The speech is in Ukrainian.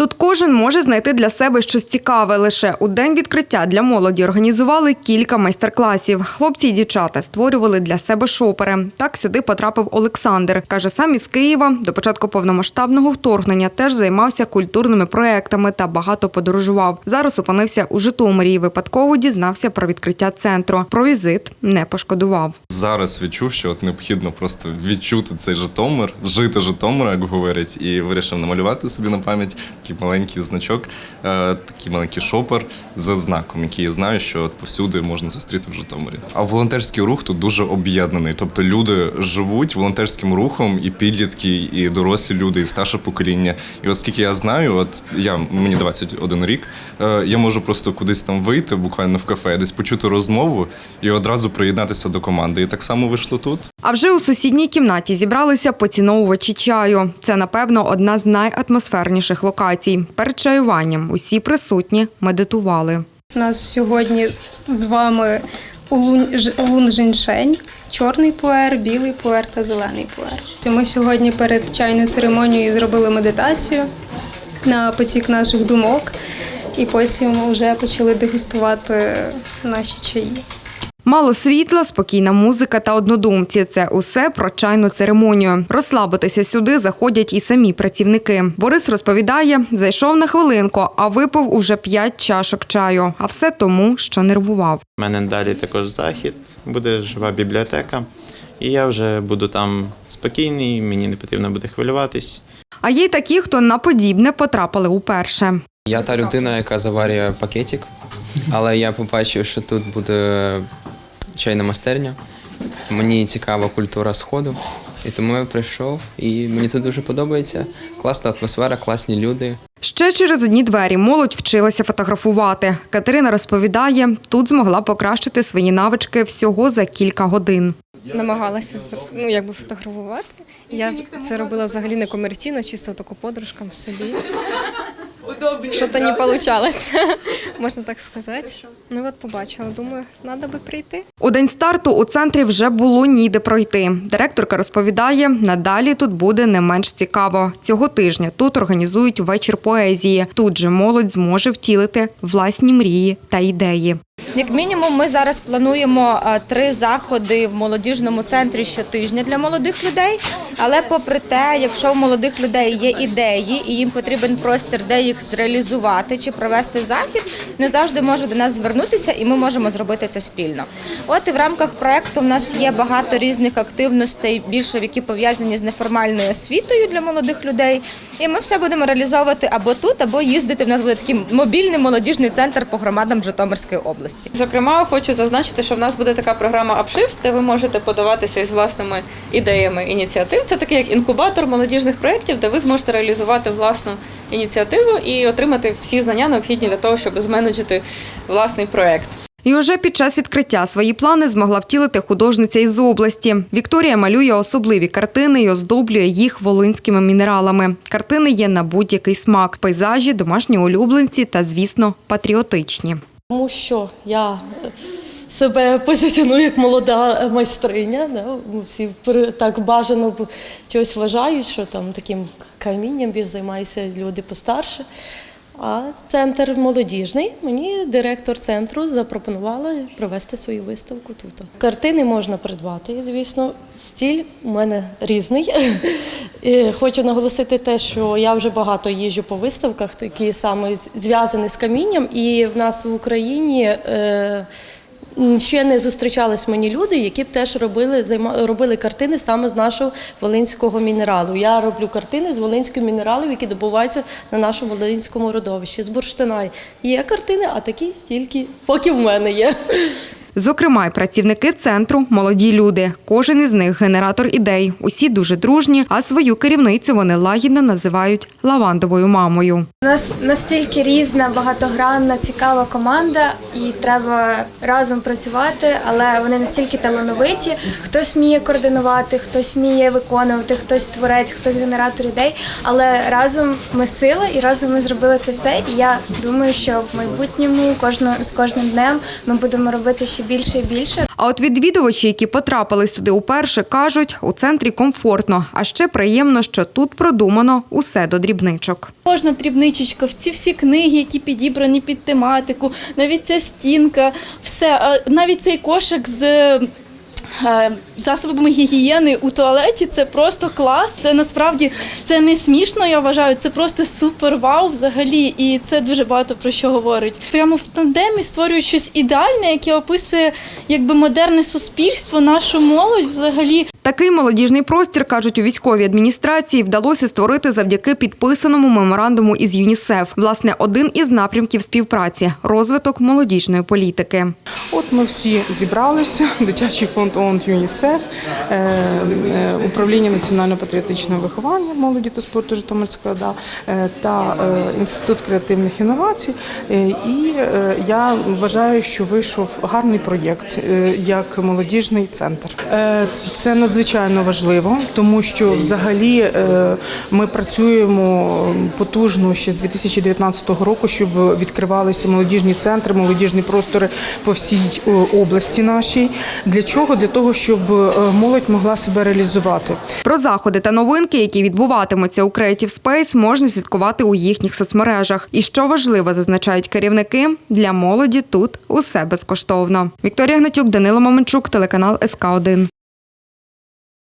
Тут кожен може знайти для себе щось цікаве. Лише у день відкриття для молоді організували кілька майстер-класів. Хлопці і дівчата створювали для себе шопери. Так сюди потрапив Олександр. Каже, сам із Києва до початку повномасштабного вторгнення теж займався культурними проектами та багато подорожував. Зараз опинився у Житомирі і випадково дізнався про відкриття центру. Про візит не пошкодував. Зараз відчув, що от необхідно просто відчути цей Житомир, жити Житомиром, як говорять, і вирішив намалювати собі на пам'ять такий маленький значок, е, такий маленький шопер з знаком, який я знаю, що повсюди можна зустріти в Житомирі. А волонтерський рух тут дуже об'єднаний. Тобто люди живуть волонтерським рухом, і підлітки, і дорослі люди, і старше покоління. І оскільки я знаю, от я мені 21 рік, е, я можу просто кудись там вийти, буквально в кафе, десь почути розмову і одразу приєднатися до команди. І так само вийшло тут. А вже у сусідній кімнаті зібралися поціновувачі чаю. Це, напевно, одна з найатмосферніших локацій. Перед чаюванням усі присутні медитували. Нас сьогодні з вами улун, ж- улун женьшень, чорний пуер, білий пуер та зелений пуер. Ми сьогодні перед чайною церемонією зробили медитацію на потік наших думок, і потім вже почали дегустувати наші чаї. Мало світла, спокійна музика та однодумці це усе про чайну церемонію. Розслабитися сюди заходять і самі працівники. Борис розповідає, зайшов на хвилинку, а випив уже п'ять чашок чаю. А все тому, що нервував. У мене далі також захід, буде жива бібліотека, і я вже буду там спокійний, мені не потрібно буде хвилюватись. А є й такі, хто на подібне потрапили уперше. Я та людина, яка заварює пакетик, але я побачив, що тут буде чайна майстерня. Мені цікава культура сходу. І тому я прийшов, і мені тут дуже подобається. Класна атмосфера, класні люди. Ще через одні двері молодь вчилася фотографувати. Катерина розповідає, тут змогла покращити свої навички всього за кілька годин. намагалася з- ну, якби фотографувати. Я це робила взагалі не комерційно, чисто таку подружкам собі. Що-то не вийшло, можна так сказати. Ну от побачила, думаю, треба би прийти. У день старту у центрі вже було ніде пройти. Директорка розповідає, надалі тут буде не менш цікаво. Цього тижня тут організують вечір поезії. Тут же молодь зможе втілити власні мрії та ідеї. Як мінімум, ми зараз плануємо три заходи в молодіжному центрі щотижня для молодих людей. Але попри те, якщо у молодих людей є ідеї і їм потрібен простір, де їх зреалізувати чи провести захід, не завжди може до нас звернутися, і ми можемо зробити це спільно. От і в рамках проекту в нас є багато різних активностей, більше які пов'язані з неформальною освітою для молодих людей. І ми все будемо реалізовувати або тут, або їздити. В нас буде такий мобільний молодіжний центр по громадам Житомирської області. Зокрема, хочу зазначити, що в нас буде така програма Upshift, де ви можете подаватися із власними ідеями ініціатив. Це такий як інкубатор молодіжних проєктів, де ви зможете реалізувати власну ініціативу і отримати всі знання необхідні для того, щоб зменеджити власний проєкт. І уже під час відкриття свої плани змогла втілити художниця із області. Вікторія малює особливі картини і оздоблює їх волинськими мінералами. Картини є на будь-який смак: пейзажі, домашні улюбленці та, звісно, патріотичні. Тому що я себе позиціоную як молода майстриня. Да? Всі при- так бажано чогось вважають, що там таким камінням більш займаються люди постарше. А центр молодіжний, мені директор центру запропонувала провести свою виставку тут. Картини можна придбати, звісно. Стіль у мене різний. Хочу наголосити те, що я вже багато їжджу по виставках, такі саме зв'язані з камінням. І в нас в Україні е, ще не зустрічались мені люди, які б теж робили, займа- робили картини саме з нашого волинського мінералу. Я роблю картини з волинських мінералів, які добуваються на нашому волинському родовищі. З бурштина є картини, а такі тільки поки в мене є. Зокрема, й працівники центру молоді люди. Кожен із них генератор ідей. Усі дуже дружні, а свою керівницю вони лагідно називають лавандовою мамою. У нас настільки різна, багатогранна, цікава команда, і треба разом працювати, але вони настільки талановиті. Хтось вміє координувати, хтось вміє виконувати, хтось творець, хтось генератор ідей. Але разом ми сила і разом ми зробили це все. І я думаю, що в майбутньому кожно з кожним днем ми будемо робити ще ще більше і більше. А от відвідувачі, які потрапили сюди уперше, кажуть, у центрі комфортно, а ще приємно, що тут продумано усе до дрібничок. Кожна дрібничечка, ці всі книги, які підібрані під тематику, навіть ця стінка, все, а навіть цей кошик з. Е, Засобами гігієни у туалеті це просто клас. Це насправді це не смішно. Я вважаю, це просто супер вау взагалі, і це дуже багато про що говорить. Прямо в тандемі створюють щось ідеальне, яке описує якби модерне суспільство, нашу молодь взагалі. Такий молодіжний простір, кажуть у військовій адміністрації, вдалося створити завдяки підписаному меморандуму із ЮНІСЕФ. Власне, один із напрямків співпраці розвиток молодіжної політики. От ми всі зібралися. Дитячий фонд ООН ЮНІСЕФ, е, е, управління національно-патріотичного виховання молоді та спорту Житомирської ОДА е, та інститут креативних інновацій. І я вважаю, що вийшов гарний проєкт як молодіжний центр. Це надзвичайно важливо, тому що взагалі е, ми працюємо потужно ще з 2019 року, щоб відкривалися молодіжні центри, молодіжні простори по всій е, області нашій. Для чого? Для того, щоб е, молодь могла себе реалізувати. Про заходи та новинки, які відбуватимуться у Creative Space, можна слідкувати у їхніх соцмережах. І що важливо, зазначають керівники, для молоді тут усе безкоштовно. Вікторія Гнатюк, Данило Маменчук, телеканал СК 1